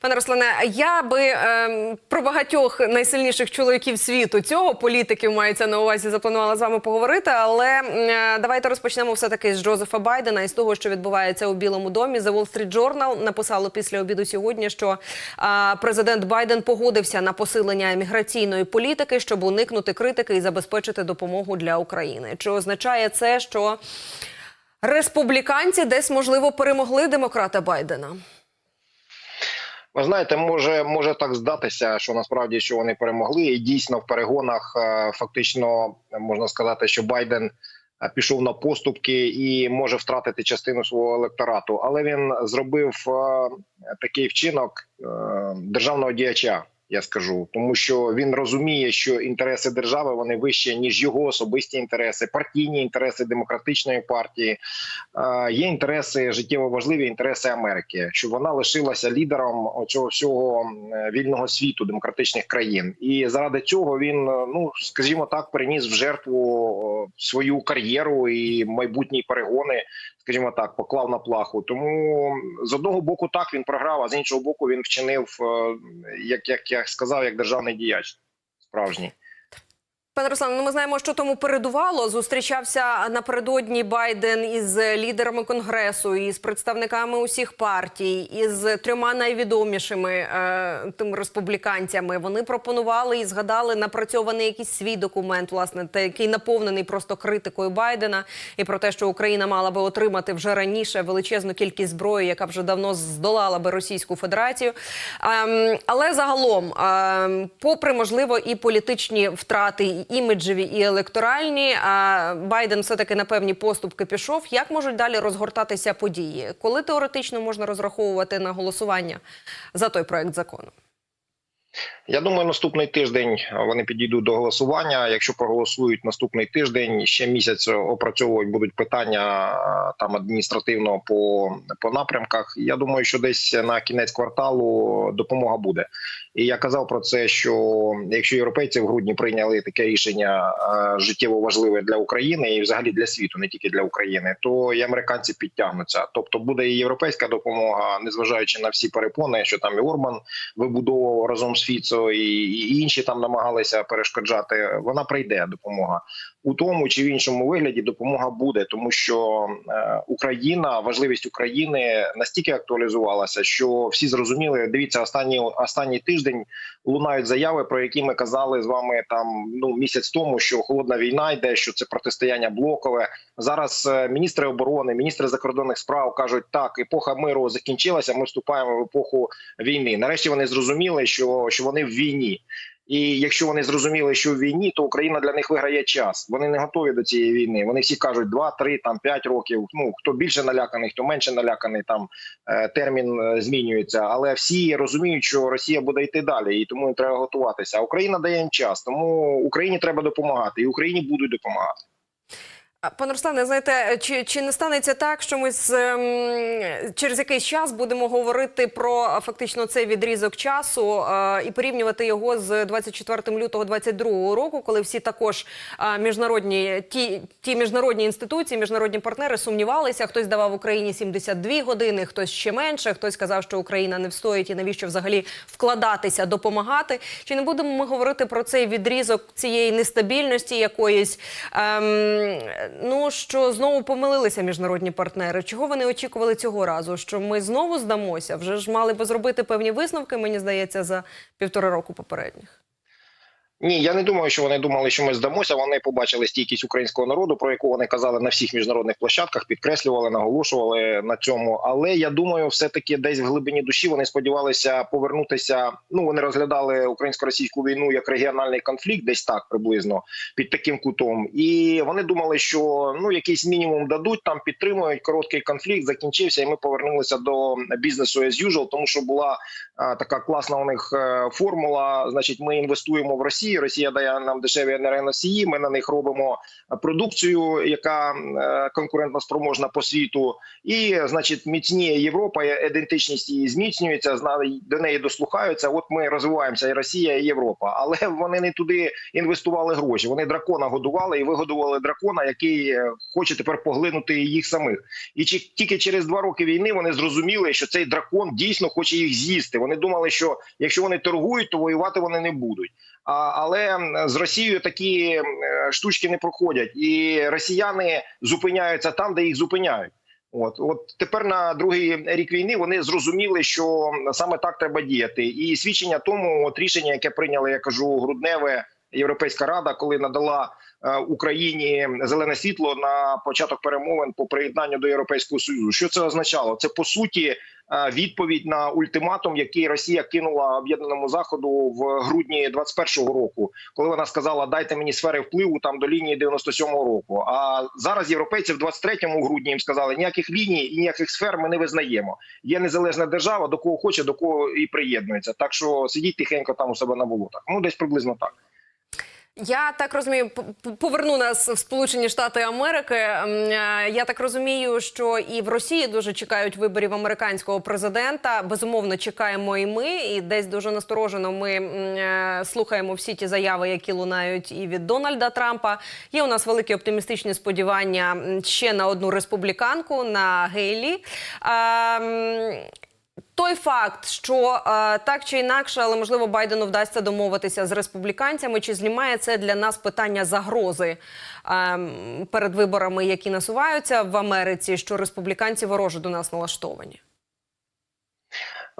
Пане Руслане, я би е, про багатьох найсильніших чоловіків світу цього політиків мається на увазі запланувала з вами поговорити. Але е, давайте розпочнемо все таки з Джозефа Байдена і з того, що відбувається у Білому домі. The Wall Street Journal написало після обіду сьогодні, що е, президент Байден погодився на посилення міграційної політики, щоб уникнути критики і забезпечити допомогу для України. Чи означає це, що республіканці десь можливо перемогли демократа Байдена? Ви знаєте, може може так здатися, що насправді що вони перемогли, і дійсно в перегонах е, фактично можна сказати, що Байден е, пішов на поступки і може втратити частину свого електорату, але він зробив е, такий вчинок державного діяча. Я скажу, тому що він розуміє, що інтереси держави вони вищі ніж його особисті інтереси, партійні інтереси демократичної партії. Є інтереси життєво важливі інтереси Америки, щоб вона лишилася лідером цього всього е, вільного світу демократичних країн. І заради цього він, е, ну скажімо так, приніс в жертву е, свою кар'єру і майбутні перегони. Скажімо так, поклав на плаху. Тому з одного боку так він програв, а з іншого боку він вчинив, е, як як я сказав, як державний діяч справжній. Пане Руслан, ну ми знаємо, що тому передувало. Зустрічався напередодні Байден із лідерами конгресу, із представниками усіх партій, із трьома найвідомішими е, тим республіканцями. Вони пропонували і згадали напрацьований якийсь свій документ, власне, який наповнений просто критикою Байдена і про те, що Україна мала би отримати вже раніше величезну кількість зброї, яка вже давно здолала би Російську Федерацію. Ем, але загалом, ем, попри можливо і політичні втрати, і іміджеві, і електоральні, а Байден все таки на певні поступки пішов. Як можуть далі розгортатися події? Коли теоретично можна розраховувати на голосування за той проект закону? Я думаю, наступний тиждень вони підійдуть до голосування. Якщо проголосують наступний тиждень, ще місяць опрацьовують будуть питання там адміністративно по, по напрямках. Я думаю, що десь на кінець кварталу допомога буде. І я казав про це, що якщо європейці в грудні прийняли таке рішення життєво важливе для України і взагалі для світу, не тільки для України, то і американці підтягнуться. Тобто буде і європейська допомога, незважаючи на всі перепони, що там і Орбан вибудовував разом з Фіцо, і, і інші там намагалися перешкоджати. Вона прийде допомога у тому чи в іншому вигляді. Допомога буде, тому що е, Україна, важливість України настільки актуалізувалася, що всі зрозуміли. Дивіться, останні останній тиждень лунають заяви, про які ми казали з вами там ну місяць тому, що холодна війна йде, що це протистояння блокове. Зараз е, міністри оборони, міністри закордонних справ кажуть, так епоха миру закінчилася. Ми вступаємо в епоху війни. Нарешті вони зрозуміли, що, що вони в війні. І якщо вони зрозуміли, що в війні, то Україна для них виграє час. Вони не готові до цієї війни. Вони всі кажуть 2, 3, там 5 років. Ну хто більше наляканий, хто менше наляканий. Там е, термін е, змінюється. Але всі розуміють, що Росія буде йти далі, і тому їм треба готуватися. А Україна дає їм час. Тому Україні треба допомагати, і Україні будуть допомагати. Пане Руслане, знаєте, чи, чи не станеться так, що ми з, ем, через якийсь час будемо говорити про фактично цей відрізок часу е, і порівнювати його з 24 лютого 22 року, коли всі також е, міжнародні ті, ті міжнародні інституції, міжнародні партнери сумнівалися. Хтось давав Україні 72 години, хтось ще менше, хтось казав, що Україна не встоїть і навіщо взагалі вкладатися, допомагати. Чи не будемо ми говорити про цей відрізок цієї нестабільності якоїсь? Ем, ну що знову помилилися міжнародні партнери. Чого вони очікували цього разу? Що ми знову здамося? Вже ж мали би зробити певні висновки, мені здається, за півтора року попередніх. Ні, я не думаю, що вони думали, що ми здамося. Вони побачили стійкість українського народу, про яку вони казали на всіх міжнародних площадках, підкреслювали, наголошували на цьому. Але я думаю, все таки десь в глибині душі вони сподівалися повернутися. Ну вони розглядали українсько-російську війну як регіональний конфлікт, десь так приблизно під таким кутом. І вони думали, що ну якийсь мінімум дадуть там, підтримують короткий конфлікт, закінчився, і ми повернулися до бізнесу as usual, тому що була а, така класна у них е, формула. Значить, ми інвестуємо в Росію. Росії. Росія дає нам дешеві енергоносії. Ми на них робимо продукцію, яка е, конкурентно спроможна по світу, і значить міцніє Європа, ідентичність її зміцнюється. до неї дослухаються. От ми розвиваємося, і Росія, і Європа. Але вони не туди інвестували гроші. Вони дракона годували і вигодували дракона, який е, хоче тепер поглинути їх самих. І тільки через два роки війни вони зрозуміли, що цей дракон дійсно хоче їх з'їсти. Вони думали, що якщо вони торгують, то воювати вони не будуть. А, але з Росією такі штучки не проходять, і росіяни зупиняються там, де їх зупиняють. От, от тепер на другий рік війни вони зрозуміли, що саме так треба діяти. І свідчення тому, от рішення, яке прийняли, я кажу, грудневе Європейська рада, коли надала Україні зелене світло на початок перемовин по приєднанню до Європейського союзу. Що це означало? Це по суті е, відповідь на ультиматум, який Росія кинула об'єднаному заходу в грудні 21-го року, коли вона сказала: дайте мені сфери впливу там до лінії 97-го року. А зараз європейці в 23-му грудні їм сказали: ніяких ліній і ніяких сфер ми не визнаємо. Є незалежна держава, до кого хоче, до кого і приєднується. Так що сидіть тихенько там у себе на болотах. Ну десь приблизно так. Я так розумію, поверну нас в Сполучені Штати Америки. Е, Я так розумію, що і в Росії дуже чекають виборів американського президента. Безумовно, чекаємо і ми. І десь дуже насторожено ми е, слухаємо всі ті заяви, які лунають і від Дональда Трампа. Є у нас великі оптимістичні сподівання ще на одну республіканку на Гейлі. А, той факт, що е, так чи інакше, але можливо Байдену вдасться домовитися з республіканцями, чи знімає це для нас питання загрози е, перед виборами, які насуваються в Америці, що республіканці вороже до нас налаштовані?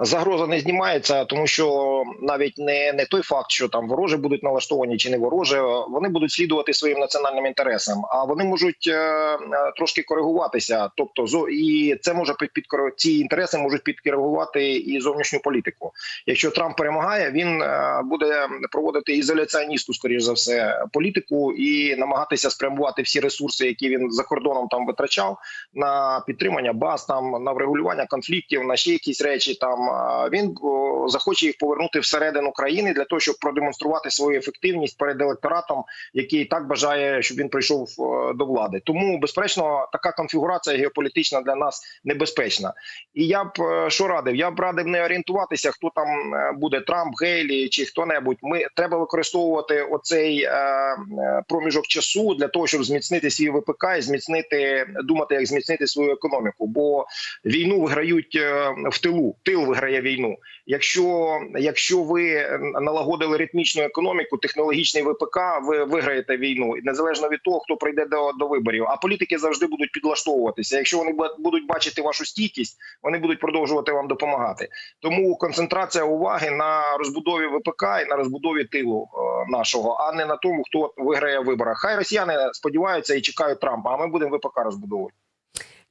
Загроза не знімається, тому що навіть не, не той факт, що там вороже будуть налаштовані чи не вороже, вони будуть слідувати своїм національним інтересам, а вони можуть е, е, трошки коригуватися. Тобто, і це може під, ці інтереси можуть підкоригувати і зовнішню політику. Якщо Трамп перемагає, він е, буде проводити ізоляціоністу, скоріш за все, політику і намагатися спрямувати всі ресурси, які він за кордоном там витрачав на підтримання баз, там на врегулювання конфліктів, на ще якісь речі. Там він захоче їх повернути всередину країни для того, щоб продемонструвати свою ефективність перед електоратом, який так бажає, щоб він прийшов до влади. Тому, безперечно, така конфігурація геополітична для нас небезпечна. І я б е, що радив? Я б радив не орієнтуватися, хто там е, буде Трамп, Гейлі чи хто-небудь. Ми треба використовувати оцей е, проміжок часу для того, щоб зміцнити свій ВПК і зміцнити думати, як зміцнити свою економіку. Бо війну виграють в тилу. Тил виграє війну. Якщо якщо ви налагодили ритмічну економіку, технологічний ВПК, ви виграєте війну незалежно від того, хто прийде до, до виборів. А політики завжди будуть підлаштовуватися. Якщо вони будуть бачити вашу стійкість, вони будуть продовжувати вам допомагати. Тому концентрація уваги на розбудові ВПК і на розбудові тилу е, нашого, а не на тому, хто виграє в виборах. Хай росіяни сподіваються і чекають Трампа. А ми будемо ВПК розбудовувати.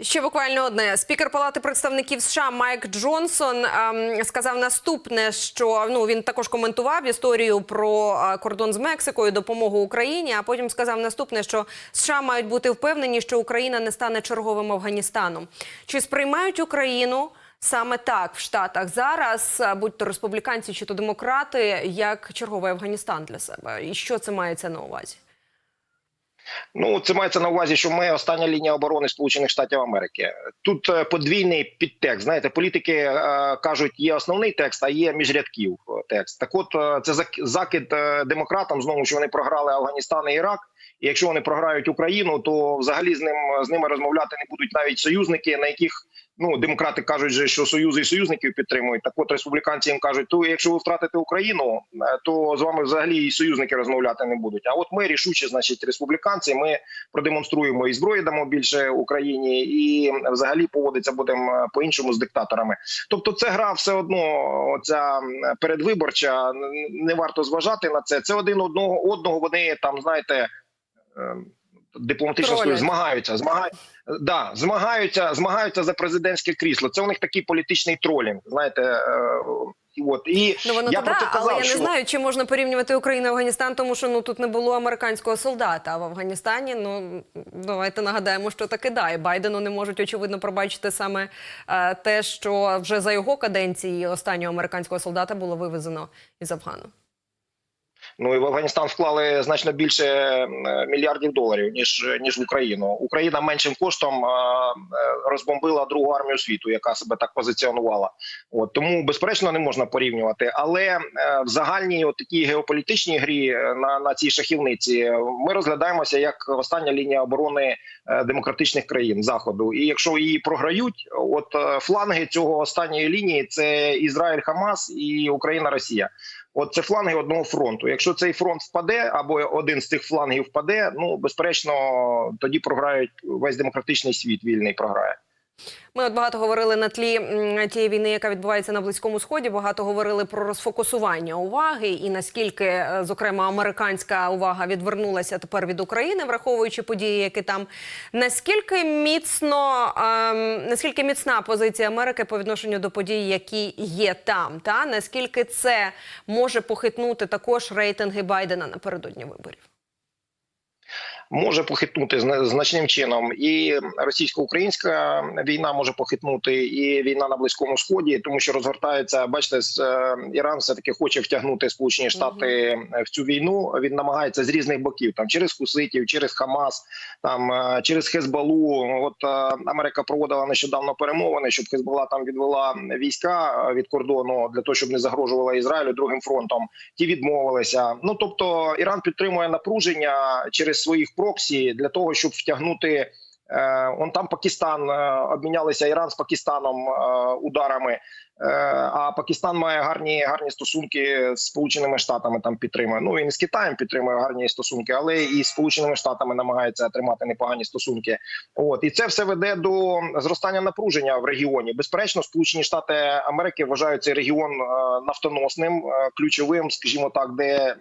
Ще буквально одне. Спікер Палати представників США Майк Джонсон ем, сказав наступне, що ну він також коментував історію про е, кордон з Мексикою, допомогу Україні. А потім сказав наступне, що США мають бути впевнені, що Україна не стане черговим Афганістаном. Чи сприймають Україну? Саме так в Штатах зараз, е, будь то республіканці чи то демократи, як черговий Афганістан для себе, і що це мається на увазі? Ну, це мається на увазі, що ми остання лінія оборони Сполучених Штатів Америки. Тут е, подвійний підтекст. Знаєте, політики е, кажуть, є основний текст, а є міжрядків текст. Так, от е, це зак- закид демократам знову, що вони програли Афганістан і Ірак. І якщо вони програють Україну, то взагалі з ним з ними розмовляти не будуть навіть союзники, на яких ну демократи кажуть, що союзи і союзників підтримують. Так от республіканці їм кажуть, то якщо ви втратите Україну, е, то з вами взагалі і союзники розмовляти не будуть. А от ми рішучі, значить, республіканці, ми продемонструємо і зброї дамо більше Україні, і взагалі поводиться будемо по іншому з диктаторами. Тобто, це гра все одно. Оця передвиборча не варто зважати на це. Це один одного одного. Вони там знаєте. Дипломатично Тролять. змагаються, змагаються, да, змагаються, змагаються за президентське крісло. Це у них такий політичний тролінг. Знаєте, е, от і Ну воно я туди, казав, але я не що... знаю, чи можна порівнювати Україну і Афганістан, тому що ну тут не було американського солдата. А в Афганістані ну давайте нагадаємо, що таки да. І Байдену не можуть очевидно пробачити саме е, те, що вже за його каденції останнього американського солдата було вивезено із Афгану. Ну і в Афганістан вклали значно більше е, мільярдів доларів ніж ніж в Україну. Україна меншим коштом е, е, розбомбила другу армію світу, яка себе так позиціонувала. От тому безперечно не можна порівнювати. Але в загальній от такій геополітичній грі на, на цій шахівниці ми розглядаємося як остання лінія оборони демократичних країн заходу. І якщо її програють, от фланги цього останньої лінії це Ізраїль, Хамас і Україна, Росія. От це фланги одного фронту. Якщо цей фронт впаде, або один з цих флангів впаде, ну безперечно, тоді програють весь демократичний світ. Вільний програє. Ми от багато говорили на тлі тієї війни, яка відбувається на близькому сході. Багато говорили про розфокусування уваги і наскільки, е, зокрема, американська увага відвернулася тепер від України, враховуючи події, які там наскільки міцно ем, наскільки міцна позиція Америки по відношенню до подій, які є там, та наскільки це може похитнути також рейтинги Байдена напередодні виборів? Може похитнути зна- значним чином, і російсько-українська війна може похитнути, і війна на близькому сході, тому що розгортається. Бачите, е, Іран все таки хоче втягнути Сполучені Штати в цю війну. Він намагається з різних боків, там через Хуситів, через Хамас, там е, через Хезбалу. От е, Америка проводила нещодавно перемовини, щоб Хезбалла там відвела війська від кордону для того, щоб не загрожувала Ізраїлю другим фронтом. Ті відмовилися. Ну тобто Іран підтримує напруження через своїх проксі для того, щоб втягнути. Е, он там Пакистан е, обмінялися Іран з Пакистаном е, ударами. А Пакистан має гарні гарні стосунки з Сполученими Штатами. Там підтримує. Ну він з Китаєм підтримує гарні стосунки, але і з Сполученими Штатами намагається тримати непогані стосунки. От і це все веде до зростання напруження в регіоні. Безперечно, Сполучені Штати Америки вважають цей регіон нафтоносним, ключовим, скажімо так, де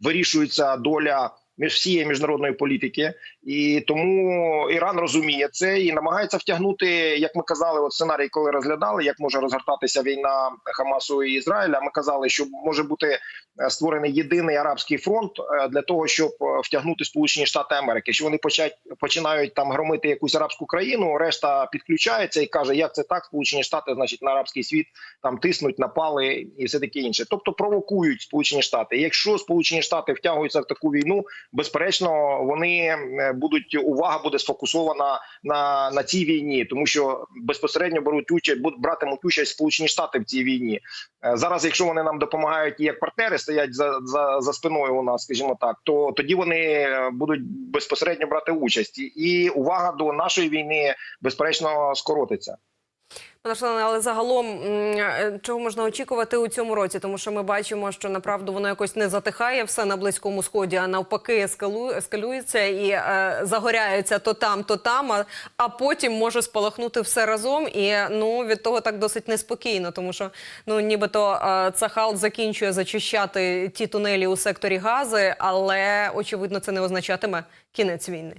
вирішується доля між всієї міжнародної політики, і тому Іран розуміє це і намагається втягнути, як ми казали, от сценарій, коли розглядали, як може розгортатися війна Хамасу і Ізраїля. Ми казали, що може бути е, створений єдиний арабський фронт е, для того, щоб е, втягнути Сполучені Штати Америки. Що вони почать починають там громити якусь арабську країну, решта підключається і каже, як це так, Сполучені Штати, значить, на арабський світ там тиснуть, напали і все таке інше. Тобто провокують Сполучені Штати. Якщо Сполучені Штати втягуються в таку війну, безперечно, вони е, будуть увага буде сфокусована на, на цій війні, тому що безпосередньо беруть участь, будуть братимуть участь Сполучені Штати в цій війні. Е, Зараз, якщо вони нам допомагають і як партнери, стоять за, за, за спиною у нас, скажімо так, то тоді вони е, будуть безпосередньо брати участь, і увага до нашої війни безперечно скоротиться. Але загалом е, чого можна очікувати у цьому році? Тому що ми бачимо, що направду воно якось не затихає все на близькому сході, а навпаки, ескалу, ескалюється і е, загоряється то там, то там. А, а потім може спалахнути все разом. І ну від того так досить неспокійно, тому що ну нібито е, Цахал закінчує зачищати ті тунелі у секторі Гази, але очевидно це не означатиме кінець війни.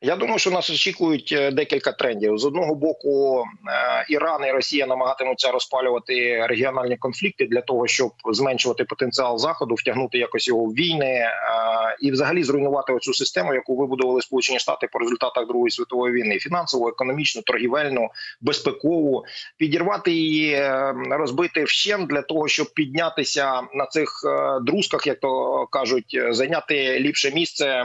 Я думаю, що нас очікують е, декілька трендів. З одного боку, е, Іран і Росія намагатимуться розпалювати регіональні конфлікти для того, щоб зменшувати потенціал заходу, втягнути якось його в війни е, і, взагалі, зруйнувати оцю систему, яку вибудували Сполучені Штати по результатах Другої світової війни: фінансову, економічну, торгівельну, безпекову, підірвати її, розбити вщент для того, щоб піднятися на цих друзках, як то кажуть, зайняти ліпше місце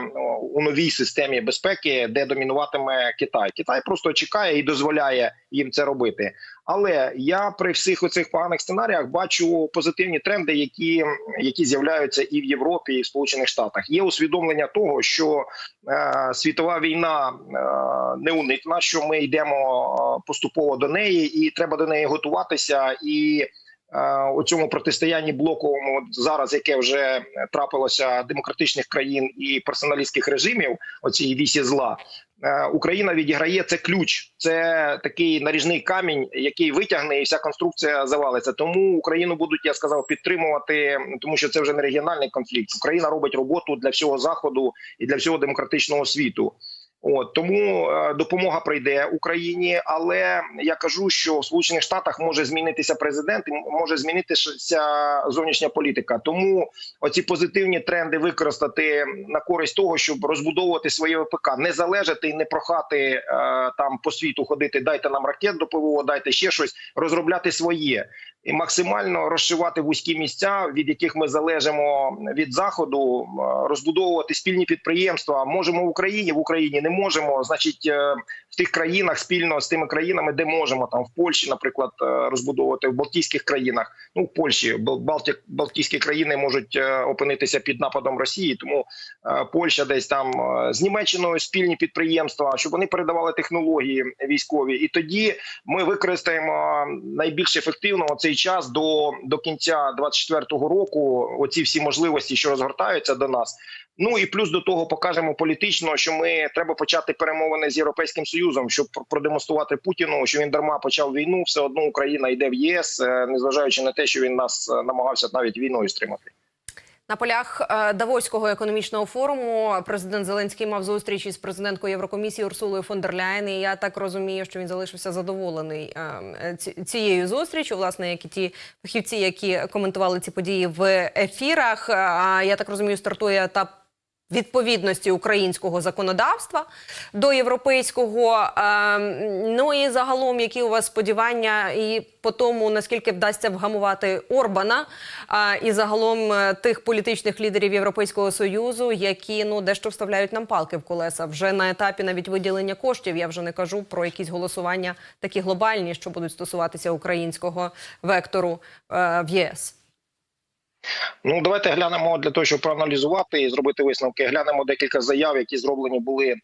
у новій системі безпеки, де домінуватиме Китай. Китай просто чекає і дозволяє їм це робити. Але я при всіх оцих поганих сценаріях бачу позитивні тренди, які, які з'являються і в Європі, і в Сполучених Штатах. Є усвідомлення того, що е, світова війна е, неуникна, що ми йдемо е, поступово до неї, і треба до неї готуватися і. Е, У цьому протистоянні блоковому зараз, яке вже трапилося демократичних країн і персоналістських режимів, оцій вісі зла, е, Україна відіграє це ключ. Це такий наріжний камінь, який витягне, і вся конструкція завалиться. Тому Україну будуть, я сказав, підтримувати, тому що це вже не регіональний конфлікт. Україна робить роботу для всього заходу і для всього демократичного світу. От тому е, допомога прийде Україні, але я кажу, що в Сполучених Штатах може змінитися президент, і може змінитися зовнішня політика. Тому оці позитивні тренди використати на користь того, щоб розбудовувати своє ВПК, не залежати і не прохати е, там по світу ходити. Дайте нам ракет до ПВО, дайте ще щось, розробляти своє. І максимально розшивати вузькі місця, від яких ми залежимо від заходу, е, розбудовувати спільні підприємства. Можемо в Україні, в Україні не можемо. Значить, е, в тих країнах спільно з тими країнами, де можемо, там в Польщі, наприклад, е, розбудовувати в Балтійських країнах. Ну в Польщі Бал- Балті, Балтійські країни можуть опинитися під нападом Росії, тому Польща десь там з Німеччиною спільні підприємства, щоб вони передавали технології військові, і тоді ми використаємо найбільш ефективно цей час до, до кінця 24-го року. Оці всі можливості, що розгортаються до нас. Ну і плюс до того покажемо політично, що ми треба почати перемовини з європейським союзом, щоб пр- продемонструвати Путіну, що він дарма почав війну. Все одно Україна йде в ЄС, е, незважаючи на те, що він нас е, намагався навіть війною стримати. На полях е, Давоського економічного форуму президент Зеленський мав зустріч із президенткою Єврокомісії Урсулою фон дер Ляєн. І я так розумію, що він залишився задоволений е, цією зустрічю, власне, як і ті фахівці, які коментували ці події в ефірах. А я так розумію, стартує етап. Відповідності українського законодавства до європейського, Ем, ну і загалом, які у вас сподівання, і по тому наскільки вдасться вгамувати Орбана, і загалом е, тих політичних лідерів Європейського союзу, які ну дещо вставляють нам палки в колеса вже на етапі навіть виділення коштів. Я вже не кажу про якісь голосування такі глобальні, що будуть стосуватися українського вектору е, в ЄС. Ну давайте глянемо для того, щоб проаналізувати і зробити висновки. Глянемо декілька заяв, які зроблені були е,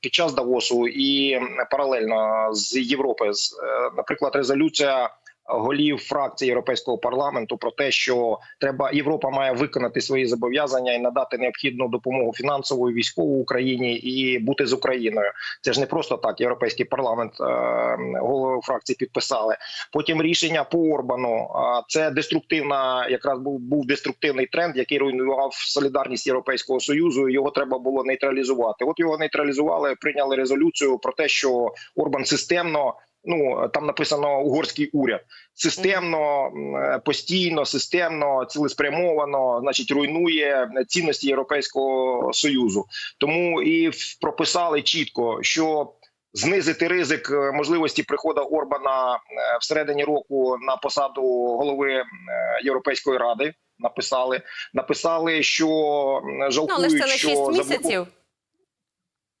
під час Давосу і паралельно з Європи. Е, наприклад, резолюція голів фракції Європейського парламенту про те, що треба Європа має виконати свої зобов'язання і надати необхідну допомогу фінансову і військову Україні і бути з Україною. Це ж не просто так. Європейський парламент е, голови фракції підписали. Потім рішення по Орбану. Це деструктивна, якраз був був деструктивний тренд, який руйнував солідарність Європейського союзу. Його треба було нейтралізувати. От його нейтралізували, прийняли резолюцію про те, що Орбан системно. Ну там написано угорський уряд системно, постійно, системно, цілеспрямовано, значить, руйнує цінності Європейського союзу. Тому і прописали чітко, що знизити ризик е, можливості приходу Орбана е, всередині року на посаду голови е, Європейської ради. Написали, написали, що м, Ну але це на 6 заблоку- місяців.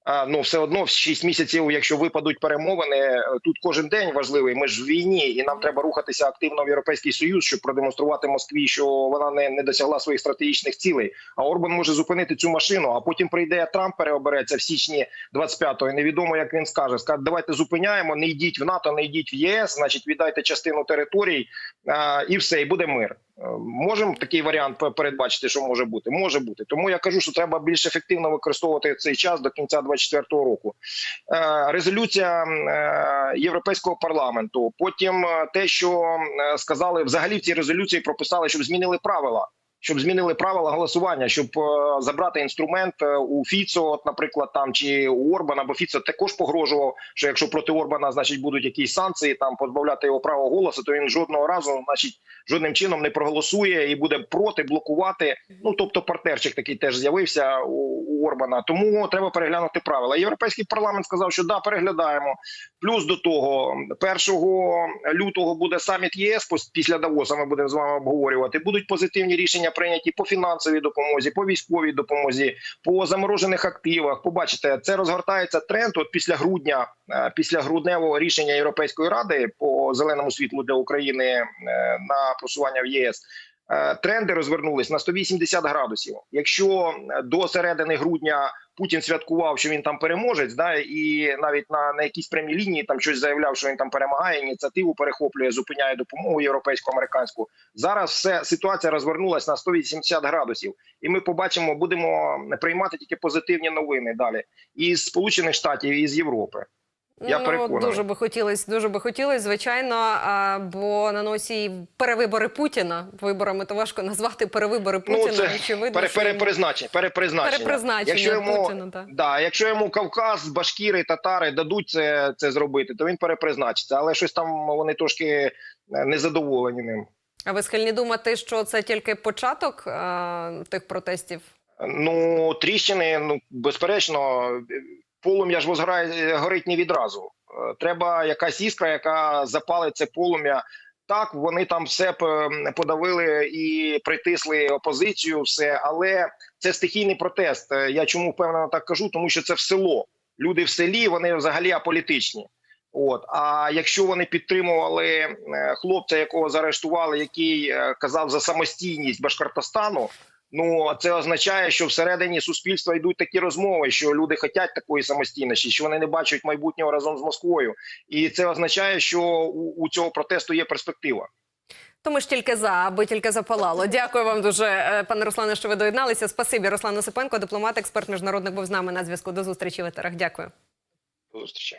А, ну все одно в 6 місяців, якщо випадуть перемовини, е, тут кожен день важливий. Ми ж в війні, і нам треба рухатися активно в європейський союз, щоб продемонструвати Москві, що вона не, не досягла своїх стратегічних цілей. А Орбан може зупинити цю машину. А потім прийде Трамп, переобереться в січні 25-го. і Невідомо, як він скаже. Скаже, давайте зупиняємо, не йдіть в НАТО, не йдіть в ЄС, значить, віддайте частину територій а, і все, і буде мир. Е, Можемо такий варіант пе- передбачити, що може бути. Може бути. Тому я кажу, що треба більш ефективно використовувати цей час до кінця 2024 року. Е, Резолюція е, Європейського парламенту. Потім е, те, що сказали, взагалі в цій резолюції прописали, щоб змінили правила. Щоб змінили правила голосування, щоб е, забрати інструмент е, у Фіцо, от, наприклад, там чи у Орбана, бо Фіцо також погрожував, що якщо проти Орбана, значить, будуть якісь санкції, там позбавляти його права голосу, то він жодного разу, значить, жодним чином не проголосує і буде проти блокувати. Ну тобто партнерчик такий теж з'явився у, Орбана. Тому треба переглянути правила. Європейський парламент сказав, що да, переглядаємо. Плюс до того, 1 лютого буде саміт ЄС після Давоса. Ми будемо з вами обговорювати. Будуть позитивні рішення прийняті по фінансовій допомозі, по військовій допомозі, по заморожених активах. Побачите, це розгортається тренд. От після грудня, е, після грудневого рішення Європейської ради по зеленому світлу для України е, на просування в ЄС. е, Тренди розвернулись на 180 градусів. Якщо до середини грудня Путін святкував, що він там переможець, да і навіть на, на якійсь прямій лінії там щось заявляв, що він там перемагає, ініціативу перехоплює, зупиняє допомогу європейську американську. Зараз все ситуація розвернулася на 180 градусів, і ми побачимо, будемо приймати тільки позитивні новини далі із Сполучених Штатів і з Європи. Я ну, переконаний. дуже би хотілось, дуже би хотілось, звичайно. А, бо на носі перевибори Путіна. Виборами то важко назвати перевибори Путіна. Ну, це очевидно, пере, пере, перепризначення, перепризначення. Перепризначення якщо йому, Путіна, так. да, якщо йому Кавказ, Башкіри, татари дадуть це, це зробити, то він перепризначиться. Але щось там вони трошки е, незадоволені ним. А ви схильні думати, що це тільки початок а, тих протестів? Ну, тріщини, ну безперечно, полум'я ж возгорає горить не відразу. Е, Треба якась іскра, яка запалить це полум'я. Так, вони там все подавили і притисли опозицію, все, але це стихійний протест. Е, Я чому впевнено так кажу? Тому що це в село. Люди в селі вони взагалі аполітичні. От а якщо вони підтримували е, хлопця, якого заарештували, який е, казав за самостійність Башкортостану. Ну це означає, що всередині суспільства йдуть такі розмови, що люди хочуть такої самостійності, що вони не бачать майбутнього разом з Москвою, і це означає, що у, у цього протесту є перспектива. Тому ж тільки за, аби тільки запалало. Дякую вам дуже, е, пане Руслане, що ви доєдналися. Спасибі, Руслан Осипенко, дипломат, експерт міжнародних був з нами на зв'язку. До зустрічі в етерах. Дякую. До зустрічі.